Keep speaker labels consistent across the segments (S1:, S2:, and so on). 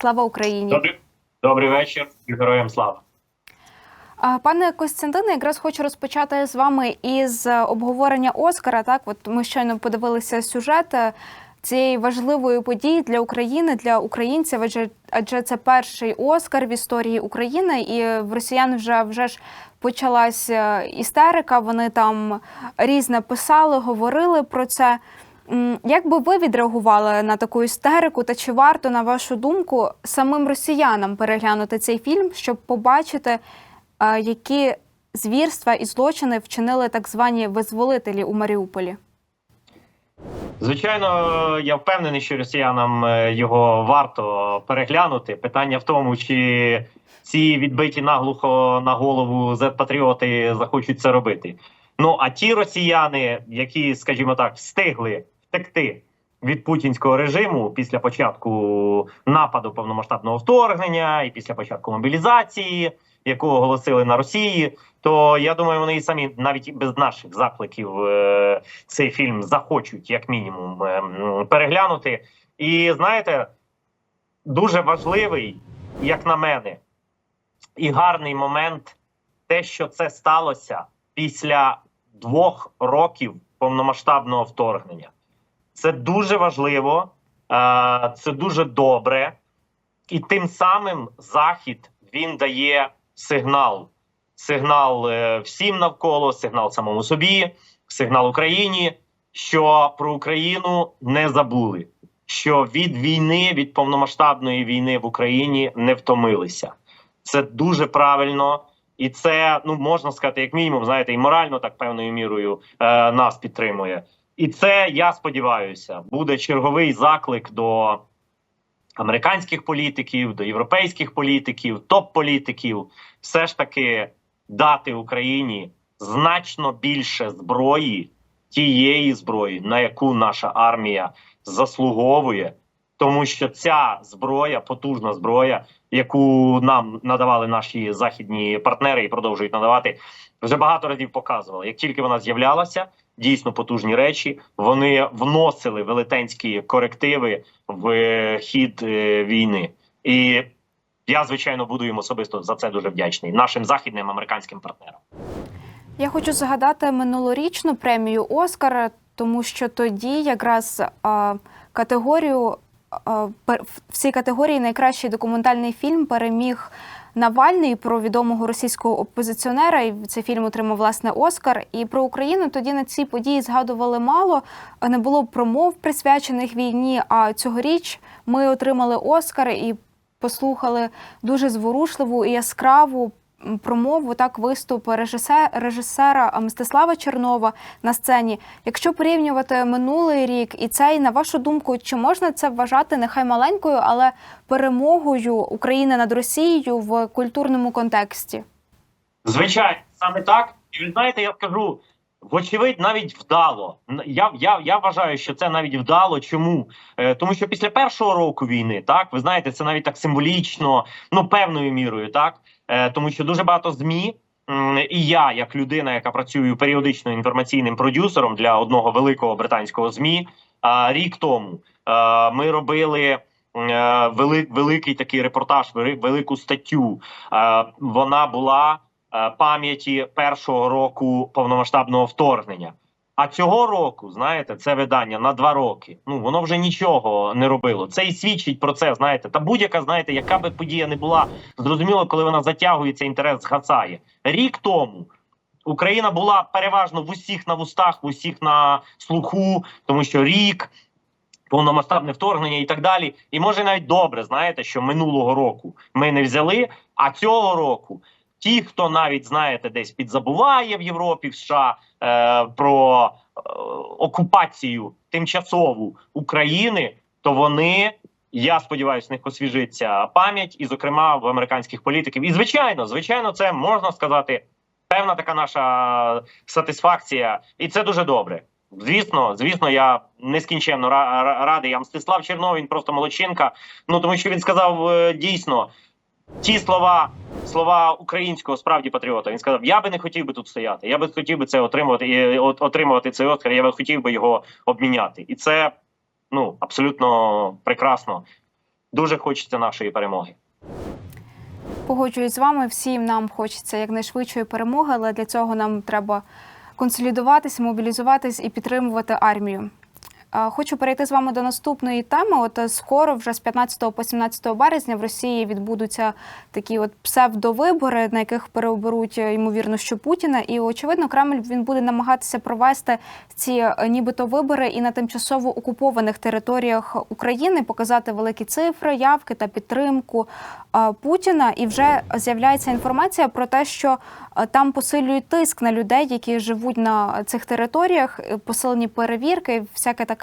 S1: Слава Україні!
S2: Добрий, добрий вечір і героям слава.
S1: Пане Костянтине, якраз хочу розпочати з вами із обговорення Оскара. Так, от ми щойно подивилися сюжет е, цієї важливої події для України, для українців. Адже адже це перший Оскар в історії України, і в росіян вже вже ж почалась е, істерика. Вони там різне писали, говорили про це. Як би ви відреагували на таку істерику, та чи варто, на вашу думку, самим росіянам переглянути цей фільм, щоб побачити, е, які звірства і злочини вчинили так звані визволителі у Маріуполі?
S2: Звичайно, я впевнений, що росіянам е, його варто переглянути. Питання в тому, чи ці відбиті наглухо на голову зет-патріоти захочуть це робити. Ну а ті росіяни, які, скажімо так, встигли втекти від путінського режиму після початку нападу повномасштабного вторгнення і після початку мобілізації, яку оголосили на Росії, то я думаю, вони і самі навіть без наших закликів е, цей фільм захочуть, як мінімум, е, переглянути. І знаєте, дуже важливий, як на мене, і гарний момент, те, що це сталося після двох років повномасштабного вторгнення. Це дуже важливо, е, це дуже добре, і тим самим Захід він дає сигнал. Сигнал е, всім навколо, сигнал самому собі, сигнал Україні, що про Україну не забули, що від війни, від повномасштабної війни в Україні не втомилися. Це дуже правильно, і це ну можна сказати, як мінімум, знаєте, і морально так певною мірою е, нас підтримує. І це я сподіваюся, буде черговий заклик до американських політиків, до європейських політиків, топ-політиків, все ж таки дати Україні значно більше зброї, тієї зброї, на яку наша армія заслуговує, тому що ця зброя, потужна зброя, яку нам надавали наші західні партнери і продовжують надавати, вже багато разів показували. Як тільки вона з'являлася, дійсно потужні речі, вони вносили велетенські корективи в е, хід е, війни. І я звичайно буду їм особисто за це дуже вдячний нашим західним американським партнерам.
S1: Я хочу згадати минулорічну премію Оскар, тому що тоді якраз а, категорію а, в цій категорії найкращий документальний фільм переміг Навальний про відомого російського опозиціонера. І цей фільм отримав власне Оскар. І про Україну тоді на ці події згадували мало. Не було промов присвячених війні. А цьогоріч ми отримали Оскар і послухали дуже зворушливу і яскраву промову, так виступ режисера, режисера Мстислава Чернова на сцені. Якщо порівнювати минулий рік і цей, на вашу думку, чи можна це вважати нехай маленькою, але перемогою України над Росією в культурному контексті?
S2: Звичайно, саме так. І ви знаєте, я скажу. Вочевидь, навіть вдало. Я, я, я вважаю, що це навіть вдало. Чому? Е, тому що після першого року війни, так, ви знаєте, це навіть так символічно, ну певною мірою, так. Е, тому що дуже багато ЗМІ, і я, як людина, яка працює періодично інформаційним продюсером для одного великого британського ЗМІ, рік тому е, ми робили. е, великий такий репортаж, вели- велику статтю. Е, Вона була пам'яті першого року повномасштабного вторгнення. А цього року, знаєте, це видання на два роки. Ну воно вже нічого не робило. Це і свідчить про це. Знаєте, та будь-яка, знаєте, яка би подія не була, зрозуміло, коли вона затягується, інтерес згасає. Рік тому Україна була переважно в усіх на вустах, в усіх на слуху, тому що рік. Повномасштабне вторгнення і так далі, і може навіть добре знаєте, що минулого року ми не взяли. А цього року ті, хто навіть знаєте, десь підзабуває в Європі, в США е, про е, окупацію тимчасову України, то вони, я сподіваюся, в них освіжиться пам'ять, і, зокрема, в американських політиків. І звичайно, звичайно, це можна сказати, певна така наша сатисфакція, і це дуже добре. Звісно, звісно, я нескінченно ра- ра- радий. А Мстислав Чернов, він просто молодчинка. Ну тому що він сказав е, дійсно ті слова, слова українського справді патріота. Він сказав: Я би не хотів би тут стояти. Я би хотів би це отримувати і отримувати цей Оскар. Я би хотів би його обміняти. І це ну абсолютно прекрасно. дуже хочеться нашої перемоги.
S1: Погоджуюсь з вами. Всім нам хочеться якнайшвидшої перемоги, але для цього нам треба консолідуватись, мобілізуватись і підтримувати армію. Хочу перейти з вами до наступної теми. От е, скоро, вже з 15 по 17 березня, в Росії відбудуться такі от псевдовибори, на яких переоберуть е, ймовірно, що Путіна. І очевидно, Кремль він буде намагатися провести ці е, нібито вибори і на тимчасово окупованих територіях України, показати великі цифри, явки та підтримку Путіна. І вже з'являється інформація про те, що там посилюють тиск на людей, які живуть на цих територіях, посилені перевірки, всяке таке.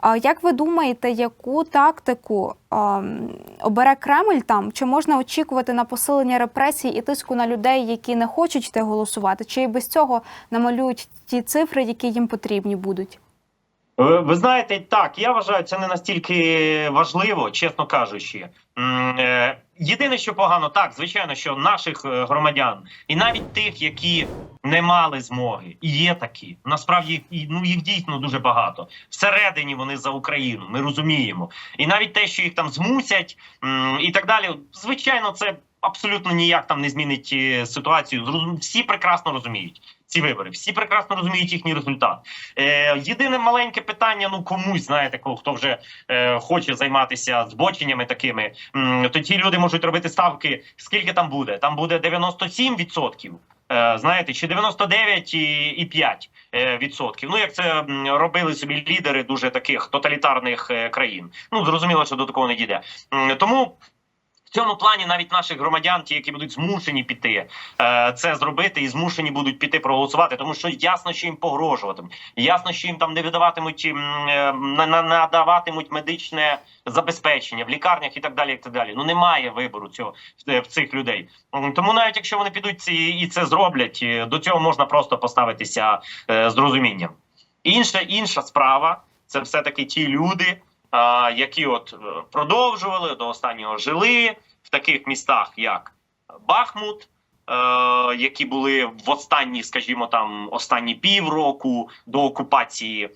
S1: А Як ви думаєте, яку тактику обере Кремль там? Чи можна очікувати на посилення репресій і тиску на людей, які не хочуть йти голосувати? Чи і без цього намалюють ті цифри, які їм потрібні будуть?
S2: Ви, знаєте, так я вважаю, це не настільки важливо, чесно кажучи. Е, Єдине, що погано, так звичайно, що наших е, громадян, і навіть тих, які не мали змоги, і є такі. Насправді ну їх дійсно дуже багато. Всередині вони за Україну. Ми розуміємо, і навіть те, що їх там змусять, і так далі. Звичайно, це абсолютно ніяк там не змінить е, ситуацію. Всі прекрасно розуміють ці вибори. Всі прекрасно розуміють їхній результат. Е, єдине маленьке питання: ну комусь знаєте, кого хто вже е, хоче займатися збоченнями такими, то ті люди можуть робити ставки. Скільки там буде? Там буде 97%. е, Знаєте, чи 99,5%. е, відсотків. Ну як це робили собі лідери дуже таких тоталітарних країн. Ну зрозуміло, що до такого не дійде. Тому цьому плані навіть наших громадян, ті, які будуть змушені піти, е, це зробити, і змушені будуть піти проголосувати, тому що ясно, що їм погрожуватимуть. Ясно, що їм там не видаватимуть е, на- на- надаватимуть медичне забезпечення в лікарнях і так далі. І так далі. Ну немає вибору цього в, в цих людей. Тому навіть якщо вони підуть і це зроблять, е, до цього можна просто поставитися е, з розумінням. Інша інша справа це все таки ті люди, які от е, продовжували до останнього жили в таких містах, як Бахмут, е, які були в останні, скажімо, там останні півроку до окупації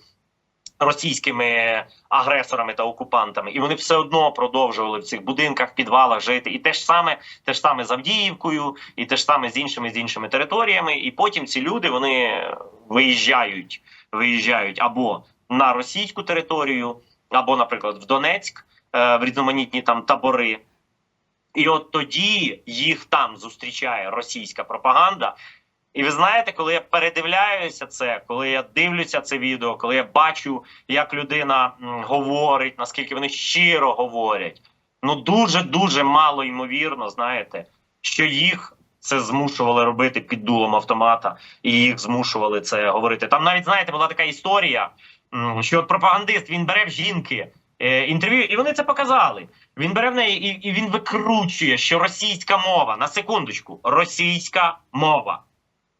S2: російськими агресорами та окупантами, і вони все одно продовжували в цих будинках, підвалах жити. І те ж саме, те ж саме з Авдіївкою, і те ж саме з іншими з іншими територіями. І потім ці люди вони виїжджають, виїжджають або на російську територію, або, наприклад, в Донецьк, е, в різноманітні там табори. І от тоді їх там зустрічає російська пропаганда. І ви знаєте, коли я передивляюся це, коли я дивлюся це відео, коли я бачу, як людина говорить, наскільки вони щиро говорять, ну дуже дуже мало ймовірно, знаєте, що їх це змушували робити під дулом автомата, і їх змушували це говорити. Там навіть знаєте, була така історія, що от пропагандист він бере в жінки е, інтерв'ю, і вони це показали. Він бере в неї і, і він викручує, що російська мова на секундочку, російська мова.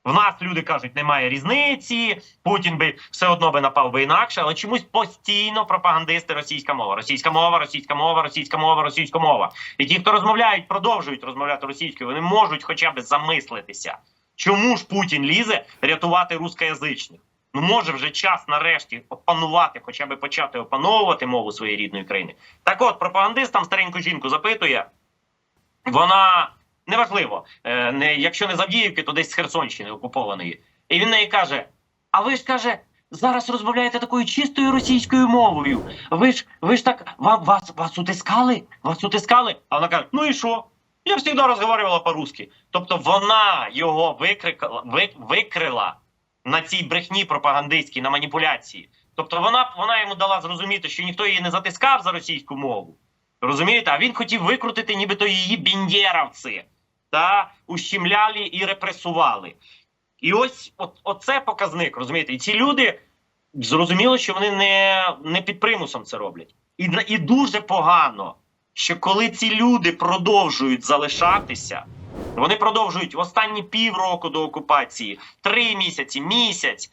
S2: В нас люди кажуть, немає різниці. Путін би все одно би напав би інакше, але чомусь постійно пропагандисти російська мова, російська мова, російська мова, російська мова, російська мова. І ті, хто розмовляють, продовжують розмовляти російською, вони можуть хоча б замислитися, чому ж Путін лізе рятувати рускоязичних. Ну може вже час нарешті опанувати, хоча б почати опановувати мову своєї рідної країни. Так от пропагандист там стареньку жінку запитує, вона неважливо, е, не, якщо не з Авдіївки, то десь з Херсонщини окупованої. І він неї каже: А ви ж каже, зараз розмовляєте такою чистою російською мовою. Ви ж ви ж так вам вас вас утискали? Вас утискали? А вона каже: Ну і що? Я завжди розмовляла по-русски. Тобто вона його викрикала, вик, викрила на цій брехні пропагандистській, на маніпуляції. Тобто вона, вона йому дала зрозуміти, що ніхто її не затискав за російську мову. Розумієте? А він хотів викрутити, нібито її бендєровці та ущемляли і репресували. І ось от, оце показник, розумієте? І ці люди зрозуміло, що вони не, не під примусом це роблять. І, і дуже погано, що коли ці люди продовжують залишатися, вони продовжують в останні півроку до окупації, три місяці, місяць.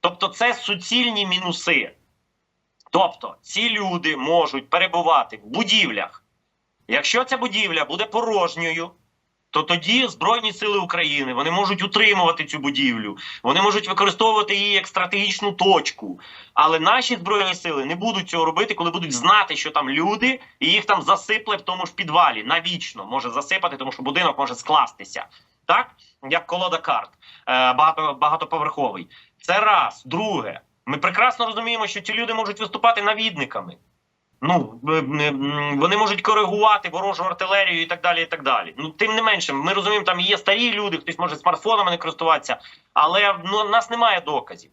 S2: Тобто, це суцільні мінуси. Тобто, ці люди можуть перебувати в будівлях. Якщо ця будівля буде порожньою, то тоді Збройні сили України вони можуть утримувати цю будівлю, вони можуть використовувати її як стратегічну точку. Але наші збройні сили не будуть цього робити, коли будуть знати, що там люди, і їх там засипле в тому ж підвалі. Навічно може засипати, тому що будинок може скластися. Так, як колода карт, е, багато, багатоповерховий. Це раз. Друге, ми прекрасно розуміємо, що ці люди можуть виступати навідниками. Ну вони можуть коригувати ворожу артилерію і так далі. І так далі. Ну тим не менше, ми розуміємо, там є старі люди, хтось може смартфонами не користуватися, але ну, у нас немає доказів.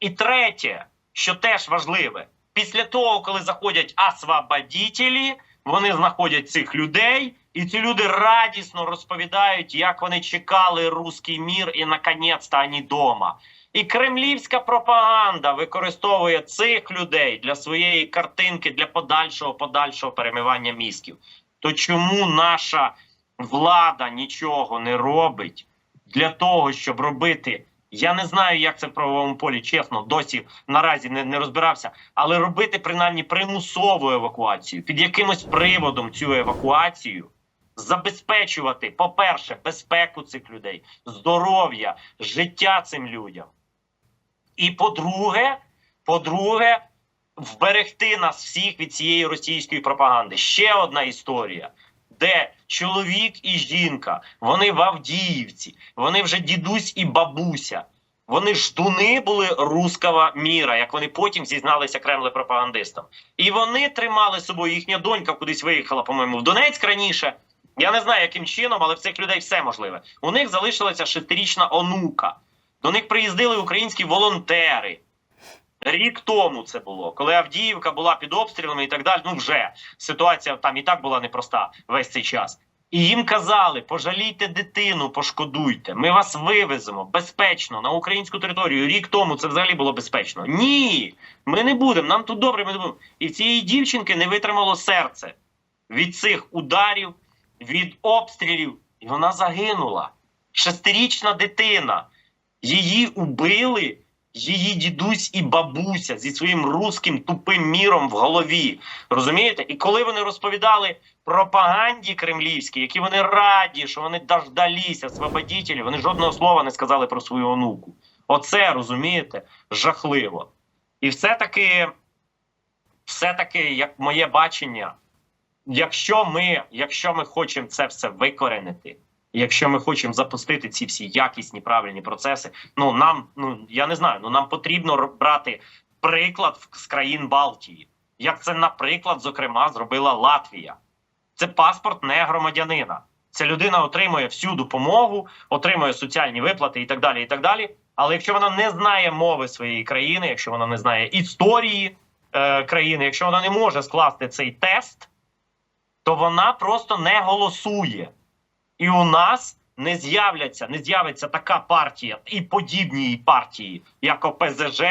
S2: І третє, що теж важливе, після того, коли заходять освободітелі, вони знаходять цих людей, і ці люди радісно розповідають, як вони чекали руський мір, і наконець-то вони дома. І кремлівська пропаганда використовує цих людей для своєї картинки, для подальшого подальшого перемивання мізків. То чому наша влада нічого не робить для того, щоб робити? Я не знаю, як це в правовому полі, чесно, досі наразі не, не розбирався, але робити принаймні примусову евакуацію під якимось приводом цю евакуацію забезпечувати, по-перше, безпеку цих людей, здоров'я, життя цим людям. І по-друге, по-друге, вберегти нас всіх від цієї російської пропаганди. Ще одна історія, де чоловік і жінка, вони в Авдіївці, вони вже дідусь і бабуся. Вони ждуни були руского міра, як вони потім зізналися кремле пропагандистам. І вони тримали з собою їхня донька кудись виїхала, по-моєму, в Донецьк раніше. Я не знаю, яким чином, але в цих людей все можливе. У них залишилася шестирічна онука. До них приїздили українські волонтери. Рік тому це було, коли Авдіївка була під обстрілами і так далі. Ну вже ситуація там і так була непроста весь цей час. І їм казали: пожалійте дитину, пошкодуйте. Ми вас вивеземо безпечно на українську територію. Рік тому це взагалі було безпечно. Ні, ми не будемо. Нам тут добре. Ми не будемо. І цієї дівчинки не витримало серце від цих ударів, від обстрілів, і вона загинула. Шестирічна дитина. Її убили її дідусь і бабуся зі своїм руським тупим міром в голові. Розумієте? І коли вони розповідали пропаганді кремлівській, які вони раді, що вони дождалися освободітелі, вони жодного слова не сказали про свою онуку. Оце розумієте жахливо. І все-таки, все-таки, як моє бачення, якщо ми, якщо ми хочемо це все викоренити. Якщо ми хочемо запустити ці всі якісні правильні процеси, ну нам ну я не знаю, ну нам потрібно брати приклад з країн Балтії, як це, наприклад, зокрема, зробила Латвія. Це паспорт не громадянина. Ця людина отримує всю допомогу, отримує соціальні виплати і так далі. І так далі. Але якщо вона не знає мови своєї країни, якщо вона не знає історії е, країни, якщо вона не може скласти цей тест, то вона просто не голосує. І у нас не з'являться, не з'явиться така партія і подібні партії, як ОПЗЖ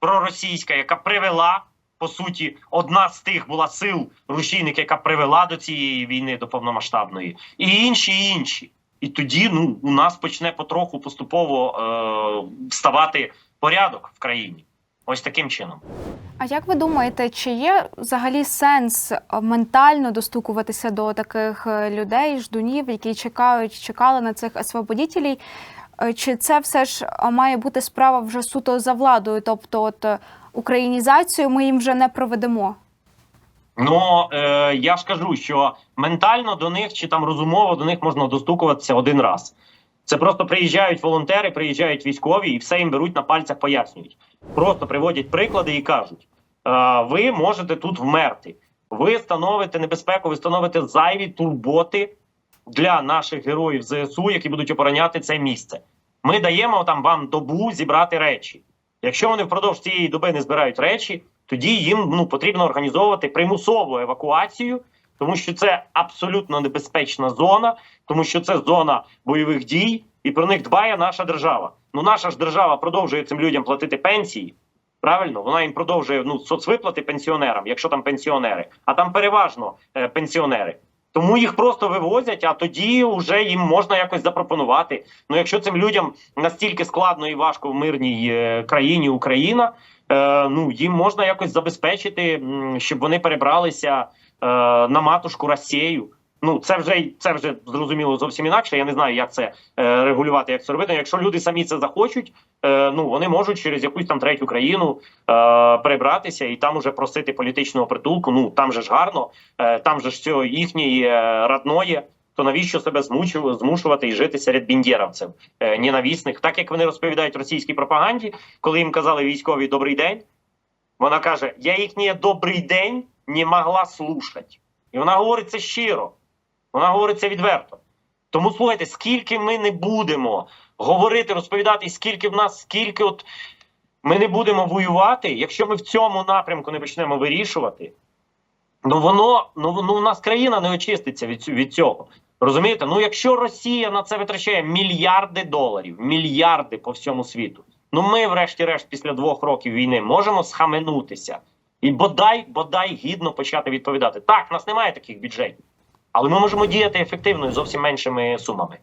S2: проросійська, яка привела по суті, одна з тих була сил рушійник, яка привела до цієї війни до повномасштабної, і інші і інші. І тоді ну у нас почне потроху поступово е, ставати порядок в країні. Ось таким чином.
S1: А як ви думаєте, чи є взагалі сенс е, ментально достукуватися до таких е, людей, ждунів, які чекають, чекали на цих освободітелів? Е, Чи це все ж має бути справа вже суто за владою? Тобто, от українізацію ми їм вже не проведемо?
S2: Ну е, я ж кажу, що ментально до них чи там розумово до них можна достукуватися один раз. Це просто приїжджають волонтери, приїжджають військові і все їм беруть на пальцях, пояснюють. Просто приводять приклади і кажуть: ви можете тут вмерти. Ви становите небезпеку, ви становите зайві турботи для наших героїв ЗСУ, які будуть обороняти це місце. Ми даємо там вам добу зібрати речі. Якщо вони впродовж цієї доби не збирають речі, тоді їм ну потрібно організовувати примусову евакуацію, тому що це абсолютно небезпечна зона, тому що це зона бойових дій, і про них дбає наша держава. Ну наша ж держава продовжує цим людям платити пенсії. Правильно, вона їм продовжує ну соцвиплати пенсіонерам, якщо там пенсіонери, а там переважно е, пенсіонери. Тому їх просто вивозять, а тоді вже їм можна якось запропонувати. Ну, якщо цим людям настільки складно і важко в мирній е, країні Україна, е, ну їм можна якось забезпечити, щоб вони перебралися е, на матушку Росію. Ну це вже це вже зрозуміло зовсім інакше. Я не знаю, як це е, регулювати, як це робити. Якщо люди самі це захочуть, е, ну вони можуть через якусь там третю країну е, перебратися і там уже просити політичного притулку. Ну там же ж гарно, е, там же ж цього їхньої е, родної. То навіщо себе змучу, змушувати і жити серед біндєровців, е, ненавісних, так як вони розповідають російській пропаганді, коли їм казали військові добрий день. Вона каже: Я їхній добрий день не могла слушати. І вона говорить це щиро. Вона говорить це відверто. Тому слухайте, скільки ми не будемо говорити, розповідати, і скільки в нас, скільки от ми не будемо воювати, якщо ми в цьому напрямку не почнемо вирішувати, ну воно ну, ну у нас країна не очиститься від, від цього. Розумієте? Ну якщо Росія на це витрачає мільярди доларів, мільярди по всьому світу, ну ми, врешті-решт, після двох років війни можемо схаменутися і бодай, бодай гідно почати відповідати. Так, в нас немає таких бюджетів, але ми можемо діяти ефективно і зовсім меншими сумами.